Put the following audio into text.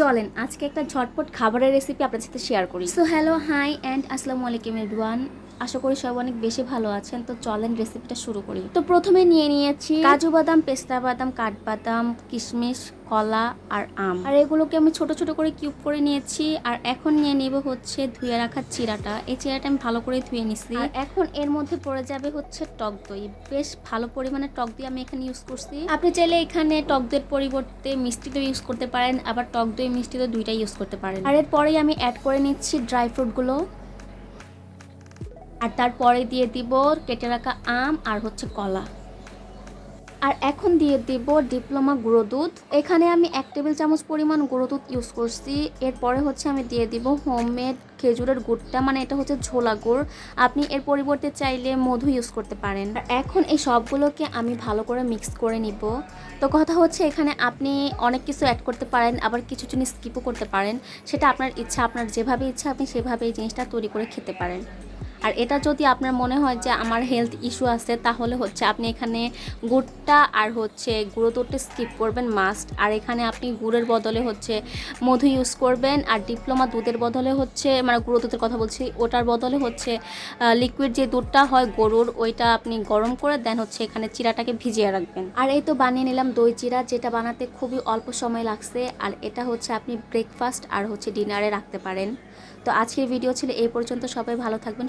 চলেন, আজকে একটা ঝটপট খাবারের রেসিপি আপনার সাথে শেয়ার করি। সো হ্যালো হাই অ্যান্ড আসসালামু আলাইকুম এভরিওয়ান আশা করি সব অনেক বেশি ভালো আছেন। তো চলেন রেসিপিটা শুরু করি। তো প্রথমে নিয়ে নিয়েছি কাজু বাদাম, পেস্তা বাদাম, কাঠবাদাম, কিশমিশ, কলা আর আম। আর এগুলোকে আমি ছোট ছোট করে কিউব করে নিয়েছি। আর এখন নিয়ে নিব হচ্ছে ধুয়ে রাখা চিরাটা। এই চিরাটা আমি ভালো করে ধুয়ে নিছি। আর এখন এর মধ্যে পড়ে যাবে হচ্ছে টক দই। বেশ ভালো পরিমাণে টক দই আমি এখানে ইউজ করছি। আপনি চাইলে এখানে টক দইয়ের পরিবর্তে মিষ্টি দই ইউজ করতে পারেন। আবার টক দই মিষ্টি দই দুইটাই ইউজ করতে পারেন। আর এরপরেই আমি অ্যাড করে নিচ্ছি ড্রাই ফ্রুটগুলো আর তারপরে দিয়ে দিব, কেটে রাখা আম আর হচ্ছে কলা। আর এখন দিয়ে দিব ডিপ্লোমা গুঁড়ো দুধ। এখানে আমি এক টেবিল চামচ পরিমাণ গুঁড়ো দুধ ইউজ করছি। এরপরে হচ্ছে আমি দিয়ে দিব হোমমেড খেজুরের গুড়টা মানে এটা হচ্ছে ঝোলা গুড়। আপনি এর পরিবর্তে চাইলে মধু ইউজ করতে পারেন। এখন এই সবগুলোকে আমি ভালো করে মিক্স করে নিব। তো কথা হচ্ছে এখানে আপনি অনেক কিছু অ্যাড করতে পারেন, আবার কিছু জিনিস স্কিপও করতে পারেন। সেটা আপনার ইচ্ছা, আপনার যেভাবে ইচ্ছা আপনি সেভাবে এই জিনিসটা তৈরি করে খেতে পারেন। আর এটা যদি আপনার মনে হয় যে আমার হেলথ ইস্যু আছে, তাহলে হচ্ছে আপনি এখানে গুড়টা আর হচ্ছে গুঁড়ো দুধটা স্কিপ করবেন মাস্ট আর এখানে আপনি গুড়ের বদলে হচ্ছে মধু ইউজ করবেন, আর ডিপ্লোমা দুধের বদলে হচ্ছে মানে গুঁড়ো দুধের কথা বলছি, ওটার বদলে হচ্ছে লিকুইড যে দুধটা হয় গরুর, ওইটা আপনি গরম করে দেন হচ্ছে এখানে চিরাটাকে ভিজিয়ে রাখবেন। আর এই তো বানিয়ে নিলাম দই চিরা, যেটা বানাতে খুবই অল্প সময় লাগছে, আর এটা হচ্ছে আপনি ব্রেকফাস্ট আর হচ্ছে ডিনারে রাখতে পারেন। তো আজকের ভিডিও ছিল এই পর্যন্ত, সবাই ভালো থাকবেন